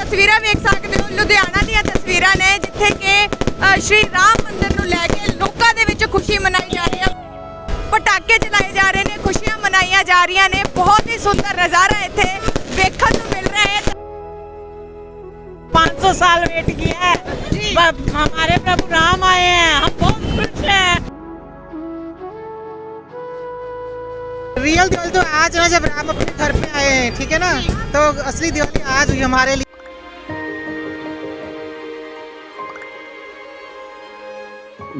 ਤਸਵੀਰਾਂ ਵੇਖ ਸਕਦੇ ਹੋ ਲੁਧਿਆਣਾ ਦੀਆਂ ਤਸਵੀਰਾਂ ਨੇ ਜਿੱਥੇ ਕਿ ਅ, ਸ਼੍ਰੀ ਰਾਮ ਮੰਦਿਰ ਨੂੰ ਲੈ ਕੇ ਲੋਕਾਂ ਦੇ ਵਿੱਚ ਖੁਸ਼ੀ ਮਨਾਈ ਜਾ ਰਹੀ ਹੈ ਪਟਾਕੇ ਚਲਾਏ ਜਾ ਰਹੇ ਨੇ ਖੁਸ਼ੀਆਂ ਮਨਾਈਆਂ ਜਾ ਰਹੀਆਂ ਨੇ ਬਹੁਤ ਹੀ ਸੁੰਦਰ ਨਜ਼ਾਰਾ ਇੱਥੇ ਵੇਖਣ ਨੂੰ ਮਿਲ ਰਿਹਾ ਹੈ 500 साल वेट किया है ब- हमारे प्रभु राम आए हैं हम बहुत खुश हैं रियल दिवाली तो आज है जब राम अपने घर पे आए हैं ठीक है ना तो असली दिवाली आज हुई हमारे लिए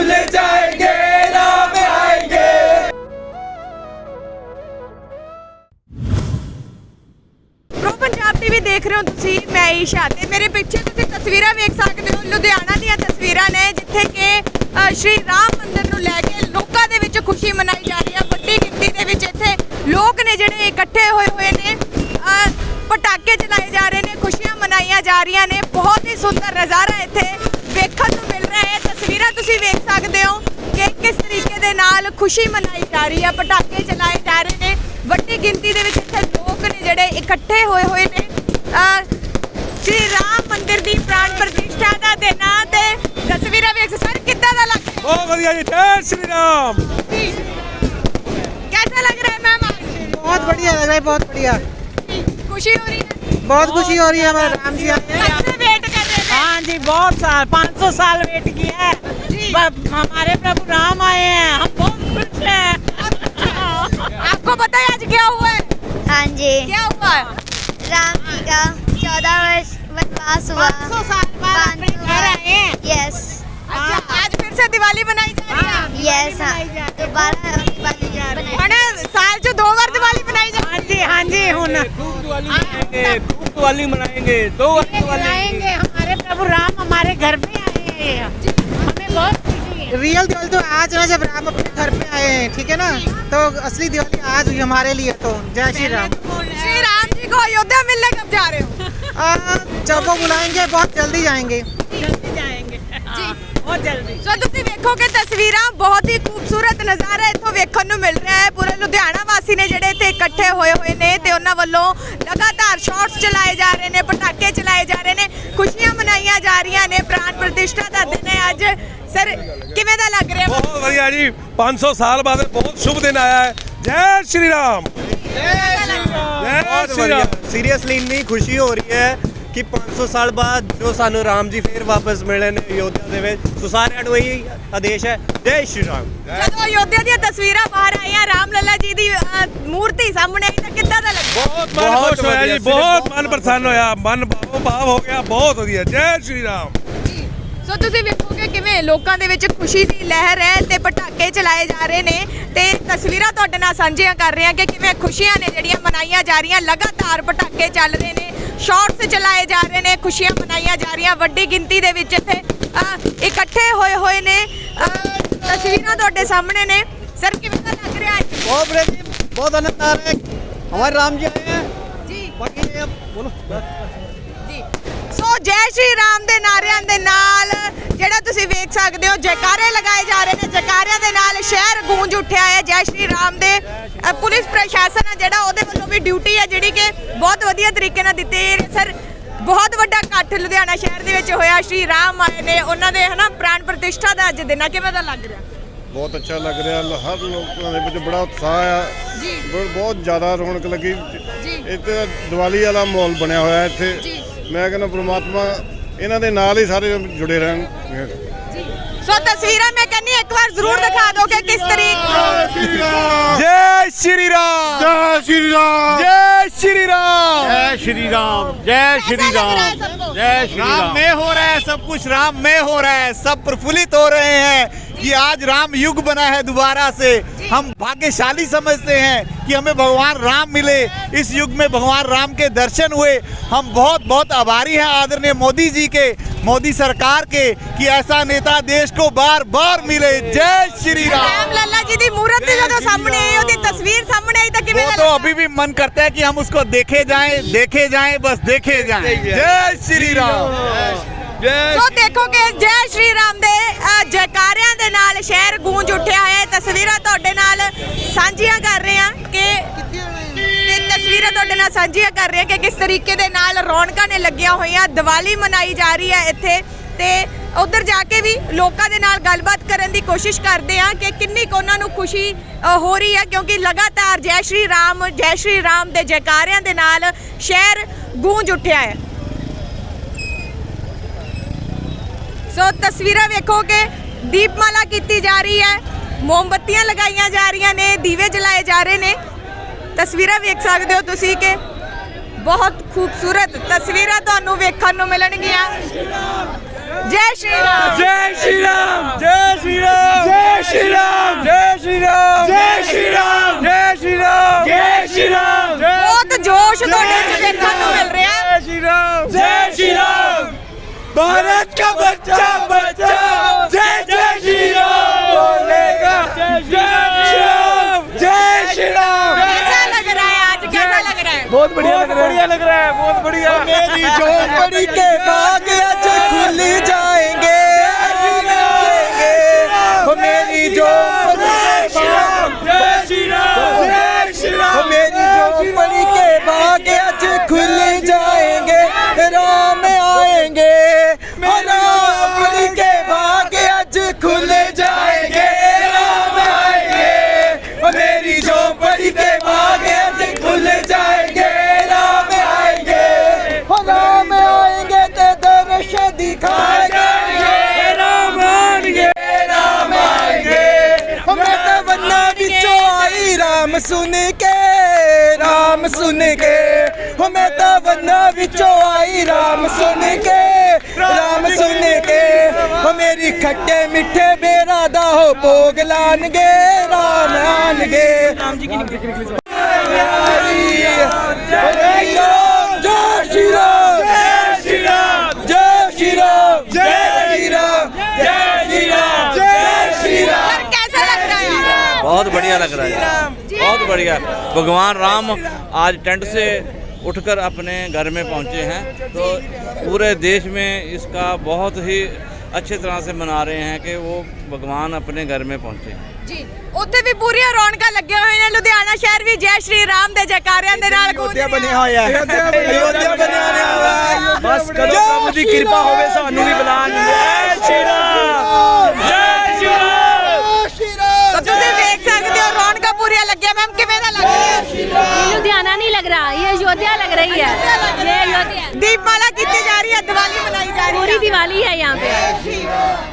के बागे से खुल जाएंगे राम आएंगे ਪ੍ਰੋ ਪੰਜਾਬ ਟੀਵੀ ਦੇਖ ਰਹੇ ਹੋ ਤੁਸੀਂ ਮੈਂ ਈਸ਼ਾ ਤੇ ਮੇਰੇ ਪਿੱਛੇ ਤੁਸੀਂ ਤਸਵੀਰਾਂ ਵੇਖ ਸਕਦੇ ਹੋ ਲੁਧਿਆਣਾ ਦੀਆਂ ਤਸਵੀਰਾਂ ਨੇ ਜਿੱਥੇ ਕਿ ਅ, ਸ਼੍ਰੀ ਰਾਮ ਮੰਦਿਰ ਨੂੰ ਲੈ ਕੇ ਲੋਕਾਂ ਦੇ ਵਿੱਚ ਖੁਸ਼ੀ ਮਨਾਈ ਜਾ ਰਹੀ ਹੈ ਵੱਡੀ ਗਿਣਤੀ ਦੇ ਵਿੱਚ ਇੱਥੇ ਲੋਕ ਨੇ ਜਿਹੜੇ ਇਕੱਠੇ ਹੋਏ ਹੋਏ ਨੇ ਅ, ਪਟਾਕੇ ਚਲਾਏ ਜਾ ਰਹੇ ਨੇ ਖੁਸ਼ੀਆਂ ਮਨਾਈਆਂ ਜਾ ਰਹੀਆਂ ਨੇ ਬਹੁਤ ਹੀ ਸੁੰਦਰ ਨਜ਼ਾਰਾ ਇੱਥੇ ਵੇਖਣ ਨੂੰ ਮਿਲ ਰਿਹਾ ਹੈ ਤਸਵੀਰਾਂ ਤੁਸੀਂ ਵੇਖ ਸਕਦੇ ਹੋ ਕਿ ਕਿਸ ਤਰੀਕੇ ਦੇ ਨਾਲ ਖੁਸ਼ੀ ਮਨਾਈ ਜਾ ਰਹੀ ਹੈ ਪਟਾਕੇ ਚਲਾਏ ਜਾ ਰਹੇ ਨੇ ਵੱਡੀ ਗਿਣਤੀ ਦੇ ਵਿੱਚ ਇੱਥੇ ਲੋਕ ਨੇ ਜਿਹੜੇ ਇਕੱਠੇ ਹੋਏ ਹੋਏ ਨੇ ਅਹ ਸ਼੍ਰੀ ਰਾਮ ਮੰਦਿਰ ਦੀ ਪ੍ਰਾਣ ਪ੍ਰਤਿਸ਼ਠਾ ਦਾ ਦਿਨ ਆ ਤੇ ਤਸਵੀਰਾਂ ਵੇਖ ਸਰ ਕਿੱਦਾਂ ਦਾ ਲੱਗ ਰਿਹਾ बहुत बढ़िया जी जय श्री राम कैसा लग रहा है मैम आज बहुत बढ़िया लग रहा है बहुत बढ़िया खुशी हो रही है बहुत खुशी हो रही है हमारे राम जी आए हैं बहुत साल 500 साल वेट किया है। हमारे प्रभु राम आए हैं हम बहुत खुश हैं। आपको पता है आज क्या हुआ है? हाँ जी। क्या हुआ राम जी का चौदह वर्ष वनवास हुआ। साल घर आए हैं? यस अच्छा, आज फिर से दिवाली मनाई जा रही है? यस हाँ।, हाँ। दोबारा दिवाली जा रही है। साल जो दो बार दिवाली मनाई जा रही है। हाँ जी हाँ जी होना खूब दिवाली मनाएँगे खूब दिवाली मनाएँगे दो बार दिवाली मनाएँगे हम। प्रभु राम हमारे घर में आए हैं। हमें बहुत रियल दिवाली तो आज ना जब राम अपने घर पे आए हैं ठीक है ना? तो असली दिवाली आज हुई हमारे लिए तो। जय श्री राम। श्री राम जी को अयोध्या मिलने कब जा रहे हो? आ, जब वो बुलाएँगे बहुत जल्दी जाएँगे। जल्दी जाएँगे ਬਹੁਤ ਸੋ ਤੁਸੀਂ ਵੇਖੋਗੇ ਤਸਵੀਰਾਂ ਬਹੁਤ ਹੀ ਖੂਬਸੂਰਤ ਨਜ਼ਾਰਾ ਇੱਥੋਂ ਵੇਖਣ ਨੂੰ ਮਿਲ ਰਿਹਾ ਹੈ। ਪੂਰੇ ਲੁਧਿਆਣਾ ਵਾਸੀ ਨੇ ਜਿਹੜੇ ਇੱਥੇ ਇਕੱਠੇ ਹੋਏ ਹੋਏ ਨੇ ਤੇ ਉਹਨਾਂ ਵੱਲੋਂ ਲਗਾਤਾਰ ਸ਼ਾਟਸ ਚਲਾਏ ਜਾ ਰਹੇ ਨੇ ਪਟਾਕੇ ਚਲਾਏ ਜਾ ਰਹੇ ਨੇ ਖੁਸ਼ੀਆਂ ਮਨਾਈਆਂ ਜਾ ਰਹੀਆਂ ਨੇ। ਪ੍ਰਾਣ ਪ੍ਰਤਿਸ਼ਠਾ ਦਾ ਦਿਨ ਹੈ ਅੱਜ। ਸਰ ਕਿਵੇਂ ਦਾ ਲੱਗ ਰਿਹਾ? ਬਹੁਤ ਵਧੀਆ ਜੀ। 500 ਸਾਲ ਬਾਅਦ ਬਹੁਤ ਸ਼ੁਭ ਦਿਨ ਆਇਆ ਹੈ। ਜੈ ਸ਼੍ਰੀ ਰਾਮ। ਜੈ ਸ਼੍ਰੀ ਰਾਮ। ਸੀਰੀਅਸਲੀ ਇੰਨੀ ਖੁਸ਼ੀ ਹੋ ਰਹੀ ਹੈ। ਕਿ 500 ਸਾਲ ਬਾਅਦ ਜੋ ਸਾਨੂੰ ਰਾਮ ਜੀ ਫੇਰ ਵਾਪਸ ਮਿਲੇ ਨੇ ਯੋਧਿਆ ਦੇ ਵਿੱਚ। ਸੋ ਸਾਰਿਆਂ ਨੂੰ ਇਹੀ ਆਦੇਸ਼ ਹੈ ਜੈ ਸ਼੍ਰੀ ਰਾਮ। ਜਦੋਂ ਯੋਧਿਆ ਦੀਆਂ ਤਸਵੀਰਾਂ ਬਾਹਰ ਆਈਆਂ ਰਾਮ ਲੱਲਾ ਜੀ ਦੀ ਮੂਰਤੀ ਸਾਹਮਣੇ ਆਈ ਤਾਂ ਕਿੱਦਾਂ ਦਾ ਲੱਗਾ? ਬਹੁਤ ਮਨ ਖੁਸ਼ ਹੋਇਆ ਜੀ ਬਹੁਤ ਮਨ ਪ੍ਰਸੰਨ ਹੋਇਆ ਮਨ ਭਾਵੋ ਭਾਵ ਹੋ ਗਿਆ ਬਹੁਤ ਵਧੀਆ। ਜੈ ਸ਼੍ਰੀ ਰਾਮ। ਸੋ ਤੁਸੀਂ ਵੇਖੋਗੇ ਕਿਵੇਂ ਲੋਕਾਂ ਦੇ ਵਿੱਚ ਖੁਸ਼ੀ ਦੀ ਲਹਿਰ ਹੈ ਤੇ ਪਟਾਕੇ ਚਲਾਏ ਜਾ ਰਹੇ ਨੇ ਤੇ ਤਸਵੀਰਾਂ ਤੁਹਾਡੇ ਨਾਲ ਸਾਂਝੀਆਂ ਕਰ ਰਹੇ ਹਾਂ ਕਿ ਕਿਵੇਂ ਖੁਸ਼ੀਆਂ ਨੇ ਜਿਹੜੀਆਂ ਮਨਾਈਆਂ ਜਾ ਰਹੀਆਂ ਲਗਾਤਾਰ ਪਟਾਕੇ ਚੱਲ ਰਹੇ ਨੇ। ਸ਼ਾਰਟਸ ਚਲਾਏ ਜਾ ਰਹੇ ਨੇ ਖੁਸ਼ੀਆਂ ਮਨਾਈਆਂ ਜਾ ਰਹੀਆਂ ਵੱਡੀ ਗਿਣਤੀ ਦੇ ਵਿੱਚ ਇੱਥੇ ਅਹ, ਇਕੱਠੇ ਹੋਏ ਹੋਏ ਨੇ ਅਹ, ਤਸਵੀਰਾਂ ਤੁਹਾਡੇ ਸਾਹਮਣੇ ਨੇ ਸਰ ਕਿਵੇਂ ਦਾ ਲੱਗ ਰਿਹਾ ਅੱਜ ਬਹੁਤ ਬੜੇ ਜੀ ਬਹੁਤ ਆਨੰਦ ਆ ਰਿਹਾ ਹੈ ਹਮਾਰੇ ਰਾਮ ਜੀ ਆਏ हैं ਜੀ बाकी ये बोलो ਜੀ ਸੋ ਜੈ ਸ਼੍ਰੀ ਰਾਮ ਦੇ ਨਾਰਿਆਂ ਦੇ ਨਾਲ ਜਿਹੜਾ ਤੁਸੀਂ ਵੇਖ ਸਕਦੇ ਹੋ ਜੈਕਾਰੇ ਲਗਾਏ ਜਾ ਰਹੇ ਨੇ ਜੈਕਾਰਿਆਂ ਦੇ ਨਾਲ ਸ਼ਹਿਰ ਗੂੰਜ ਉੱਠਿਆ ਹੈ ਜੈ ਸ਼੍ਰੀ ਰਾਮ ਦੇ ਅ, ਪੁਲਿਸ ਪ੍ਰਸ਼ਾਸਨ ਹੈ ਜਿਹੜਾ ਉਹਦੇ ਵੀ ਡਿਊਟੀ ਹੈ ਜਿਹੜੀ ਕਿ ਬਹੁਤ ਵਧੀਆ ਤਰੀਕੇ ਨਾਲ ਦਿੱਤੀ ਹੈ ਸਰ ਬਹੁਤ ਵੱਡਾ ਇਕੱਠ ਲੁਧਿਆਣਾ ਸ਼ਹਿਰ ਦੇ ਵਿੱਚ ਹੋਇਆ। ਸ਼੍ਰੀ ਰਾਮ ਆਏ ਨੇ। ਉਹਨਾਂ ਦੇ ਹਨਾ ਪ੍ਰਾਣ ਪ੍ਰਤਿਸ਼ਠਾ ਦਾ ਅੱਜ ਦਿਨ ਆ। ਕਿਵੇਂ ਦਾ ਲੱਗ ਰਿਹਾ? ਬਹੁਤ ਅੱਛਾ ਲੱਗ ਰਿਹਾ। ਹਰ ਲੋਕਾਂ ਦੇ ਵਿੱਚ ਬੜਾ ਉਤਸ਼ਾਹ ਆ। ਜੀ। ਬਹੁਤ ਜ਼ਿਆਦਾ ਰੌਣਕ ਲੱਗੀ। ਜੀ। ਇੱਥੇ ਦੀਵਾਲੀ ਵਾਲਾ ਮਾਹੌਲ ਬਣਿਆ ਹੋਇਆ ਇੱਥੇ। ਜੀ। ਮੈਂ ਕਹਿੰਦਾ ਪ੍ਰਮਾਤਮਾ ਇਹਨਾਂ ਦੇ ਨਾਲ ਹੀ ਸਾਰੇ ਜੁੜੇ ਰਹਿਣ। ਸੋ ਤਸਵੀਰਾਂ ਮੈਂ ਕਹਿੰਨੀ ਇੱਕ ਵਾਰ ਜ਼ਰੂਰ ਦਿਖਾ ਦਿਓ ਕਿ ਕਿਸ ਤਰੀਕੇ जय श्री राम ਜੈ ਸ਼੍ਰੀ ਰਾਮ जय श्री राम ਜੈ ਸ਼੍ਰੀ ਰਾਮ ਜੈ कैसा लग रहा है सबको? ਜੈ ਸ਼੍ਰੀ राम में हो रहा है सब कुछ राम में हो रहा है सब प्रफुल्लित हो रहे हैं कि आज राम युग बना है दोबारा से हम भाग्यशाली समझते हैं कि हमें भगवान राम मिले इस युग में भगवान राम के दर्शन हुए हम बहुत बहुत आभारी हैं आदरणीय मोदी जी के मोदी सरकार के कि ऐसा नेता देश को बार बार मिले जय श्री राम ਰਾਮ ਲੱਲਾ ਜੀ ਦੀ ਮੂਰਤ ਦੀ ਜਦੋਂ ਸਾਹਮਣੇ ਆਈ ਉਹਦੀ ਤਸਵੀਰ ਸਾਹਮਣੇ ਆਈ ਤਾਂ ਕਿਵੇਂ वो ਦਾ तो ਲੱਗਾ? अभी भी मन करता है कि हम उसको देखे जाएं देखे जाएं बस देखे जाएं जय श्री राम ਸੋ ਦੇਖੋ ਕਿ ਜੈ ਸ਼੍ਰੀ ਰਾਮ ਦੇ ਅ, ਜੈਕਾਰਿਆਂ ਦੇ ਨਾਲ ਸ਼ਹਿਰ ਗੂੰਜ ਉੱਠਿਆ ਹੋਇਆ ਹੈ ਤਸਵੀਰਾਂ ਤੁਹਾਡੇ ਨਾਲ ਸਾਂਝੀਆਂ ਕਰ ਰਹੇ ਹਾਂ ਕਿ ਕਿ ਤਸਵੀਰਾਂ ਤੁਹਾਡੇ ਨਾਲ ਸਾਂਝੀਆਂ ਕਰ ਰਹੇ ਹਾਂ ਕਿ ਕਿਸ ਤਰੀਕੇ ਦੇ ਨਾਲ ਰੌਣਕਾਂ ਨੇ ਲੱਗੀਆਂ ਹੋਈਆਂ, ਦੀਵਾਲੀ ਮਨਾਈ ਜਾ ਰਹੀ ਹੈ ਇੱਥੇ ਤੇ ਉਧਰ ਜਾ ਕੇ ਵੀ ਲੋਕਾਂ ਦੇ ਨਾਲ ਗੱਲਬਾਤ ਕਰਨ ਦੀ ਕੋਸ਼ਿਸ਼ ਕਰਦੇ ਹਾਂ ਕਿ ਕਿੰਨੀ ਕੁ ਉਹਨਾਂ ਨੂੰ ਖੁਸ਼ੀ ਹੋ ਰਹੀ ਹੈ ਕਿਉਂਕਿ ਲਗਾਤਾਰ ਜੈ ਸ਼੍ਰੀ ਰਾਮ, ਜੈ ਸ਼੍ਰੀ ਰਾਮ ਦੇ ਜੈਕਾਰਿਆਂ ਦੇ ਨਾਲ ਸ਼ਹਿਰ ਗੂੰਜ ਉੱਠਿਆ ਹੈ। ਸੋ ਤਸਵੀਰਾਂ ਵੇਖੋ ਕਿ ਦੀਪਮਾਲਾ ਕੀਤੀ ਜਾ ਰਹੀ ਹੈ। ਮੋਮਬੱਤੀਆਂ ਲਗਾਈਆਂ ਜਾ ਰਹੀਆਂ ਨੇ ਦੀਵੇ ਜਲਾਏ ਜਾ ਰਹੇ ਨੇ ਤਸਵੀਰਾਂ ਵੇਖ ਸਕਦੇ ਹੋ ਤੁਸੀਂ ਕਿ ਬਹੁਤ ਖੂਬਸੂਰਤ ਤਸਵੀਰਾਂ ਤੁਹਾਨੂੰ ਵੇਖਣ ਨੂੰ ਮਿਲਣਗੀਆਂ ਜੈ ਸ਼੍ਰੀ ਰਾਮ ਜੈ ਸ਼੍ਰੀ ਰਾਮ ਜੈ ਸ਼੍ਰੀ ਰਾਮ ਜੈ ਸ਼੍ਰੀ ਰਾਮ ਜੈ ਸ਼੍ਰੀ ਰਾਮ ਜੈ ਸ਼੍ਰੀ ਰਾਮ ਜੈ ਸ਼੍ਰੀ ਰਾਮ ਜੈ ਸ਼੍ਰੀ ਰਾਮ ਬਹੁਤ ਜੋਸ਼ ਤੁਹਾਡੇ ਵਿੱਚ ਦੇਖਣ ਨੂੰ ਮਿਲ ਰਿਹਾ ਹੈ ਜੈ ਸ਼੍ਰੀ ਰਾਮ ਜੈ ਸ਼੍ਰੀ ਰਾਮ ਭਾਰਤ ਦਾ ਬੱਚਾ बढ़िया लग रहा है बढ़िया लग रहा है बहुत बढ़िया मेरी झोपड़ी के बाग आज खुल ਸੁਣ ਕੇ ਰਾਮ ਸੁਣ ਕੇ ਹੋ ਮੈਂ ਤਾਂ ਵੰਨਾ ਵਿੱਚੋਂ ਆਈ ਰਾਮ ਸੁਣ ਕੇ ਰਾਮ ਸੁਣ ਕੇ ਹੋ ਮੇਰੀ ਖੱਟੇ ਮਿੱਠੇ ਬੇਰਾ ਦਾ ਹੋ ਭੋਗ ਲਾਣਗੇ ਰਾਮ ਆਣਗੇ। ਰਾਮ ਜੀ ਕੀ ਨਿਕਲੀ बहुत बढ़िया लग रहा है बहुत बढ़िया भगवान राम आज टेंट से उठकर अपने घर में पहुंचे हैं तो पूरे देश में इसका बहुत ही अच्छे तरह से मना रहे हैं कि वो भगवान अपने घर में पहुंचे ਜੀ ਉੱਥੇ ਵੀ ਪੂਰੀਆਂ ਰੌਣਕਾਂ ਲੱਗੀਆਂ ਹੋਈਆਂ ਨੇ ਲੁਧਿਆਣਾ ਸ਼ਹਿਰ ਵੀ ਜੈ ਸ਼੍ਰੀ ਰਾਮ ਦੇ ਜੈਕਾਰਿਆਂ ਦੇ ਨਾਲ ਗੂੰਜ ਰਿਹਾ ਬਣਿਆ ਹੋਇਆ ਹੈ ਅਯੋਧਿਆ ਬਣਿਆ ਹੋਇਆ ਬਸ ਕਦੋਂ ਪ੍ਰਭੂ ਦੀ ਕਿਰਪਾ ਹੋਵੇ ਸਾਨੂੰ ਵੀ ਬੁਲਾਣ ਜੈ ਸ਼੍ਰੀ ਰਾਮ ਦੀਪਮਾਲਾ ਕੀਤੀ ਜਾ ਰਹੀ ਹੈ ਦੀਵਾਲੀ ਮਨਾਈ ਜਾ ਰਹੀ पूरी ਹੈ दिवाली है यहाँ पे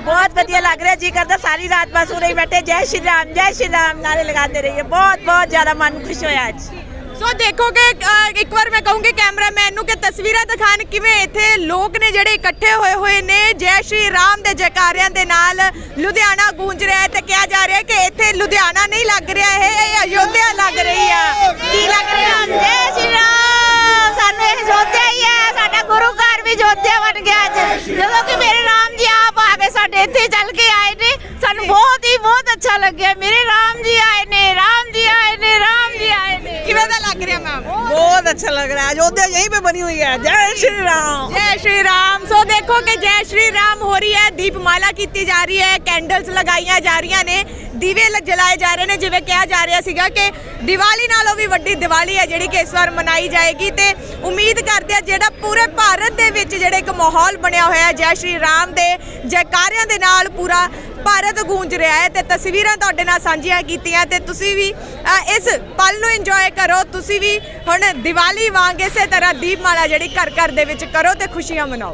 बहुत बढ़िया लग रहा है जी करता सारी रात बस उरे ही बैठे जय श्री राम जय श्री राम नारे लगाते रहिए बहुत बहुत ज्यादा मन खुश होया आज ਸੋ ਦੇਖੋਗੇ ਅ, ਇੱਕ ਵਾਰ ਮੈਂ ਕਹੂੰਗੀ ਕੈਮਰਾਮੈਨ ਨੂੰ ਕਿ ਤਸਵੀਰਾਂ ਦਿਖਾਣ ਕਿਵੇਂ ਇੱਥੇ ਲੋਕ ਨੇ ਜਿਹੜੇ ਇਕੱਠੇ ਹੋਏ ਹੋਏ ਨੇ ਜੈ ਸ਼੍ਰੀ ਰਾਮ ਦੇ ਜੈਕਾਰਿਆਂ ਦੇ ਨਾਲ ਲੁਧਿਆਣਾ ਗੂੰਜ ਰਿਹਾ ਹੈ ਤੇ ਕਿਹਾ ਜਾ ਰਿਹਾ ਹੈ ਕਿ ਇੱਥੇ ਲੁਧਿਆਣਾ ਸਾਨੂੰ ਬਹੁਤ ਹੀ ਬਹੁਤ ਅੱਛਾ ਲੱਗਿਆ ਮੇਰੇ ਰਾਮ ਜੀ ਆਏ ਨੇ ਰਾਮ ਜੀ ਆਏ ਨੇ ਰਾਮ ਜੀ ਆਏ ਨੇ ਕਿਵੇਂ ਦਾ ਲੱਗ ਰਿਹਾ ਮੈਮ बहुत अच्छा लग रहा है अयोध्या यहीं पे बनी हुई है जय श्री राम ਜੈ ਸ਼੍ਰੀ ਰਾਮ ਸੋ ਦੇਖੋ ਕਿ ਜੈ ਸ਼੍ਰੀ ਰਾਮ ਹੋ ਰਹੀ ਹੈ ਦੀਪਮਾਲਾ ਕੀਤੀ ਜਾ ਰਹੀ ਹੈ ਕੈਂਡਲਸ ਲਗਾਈਆਂ ਜਾ ਰਹੀਆਂ ਨੇ ਦੀਵੇ ਲ- ਜਲਾਏ ਜਾ ਰਹੇ ਨੇ ਜਿਵੇਂ ਕਿਹਾ ਜਾ ਰਿਹਾ ਸੀਗਾ ਕਿ ਦੀਵਾਲੀ ਨਾਲੋਂ ਵੀ ਵੱਡੀ ਦੀਵਾਲੀ ਹੈ ਜਿਹੜੀ ਕਿ ਇਸ ਵਾਰ ਮਨਾਈ ਜਾਏਗੀ ਤੇ ਉਮੀਦ ਕਰਦੇ ਆ ਜਿਹੜਾ ਪੂਰੇ ਭਾਰਤ ਦੇ ਵਿੱਚ ਜਿਹੜੇ ਇੱਕ ਮਾਹੌਲ ਬਣਿਆ ਹੋਇਆ ਹੈ ਜੈ ਸ਼੍ਰੀ ਰਾਮ ਦੇ ਜੈਕਾਰਿਆਂ ਦੇ ਨਾਲ ਪੂਰਾ ਭਾਰਤ ਗੂੰਜ ਰਿਹਾ ਹੈ ਤੇ ਤਸਵੀਰਾਂ ਤੁਹਾਡੇ ਨਾਲ ਸਾਂਝੀਆਂ ਕੀਤੀਆਂ ਤੇ ਤੁਸੀਂ ਵੀ ਇਸ ਪਲ ਨੂੰ ਇੰਜੋਏ ਕਰੋ, ਤੁਸੀਂ ਵੀ ਹੁਣ ਦੀਵਾਲੀ ਵਾਂਗ ਇਸੇ ਤਰ੍ਹਾਂ ਦੀਪਮਾਲਾ ਜਿਹੜੀ ਘਰ ਘਰ ਦੇ ਵਿੱਚ ਕਰੋ ਤੇ ਖੁਸ਼ੀਆਂ ਮਨਾਓ।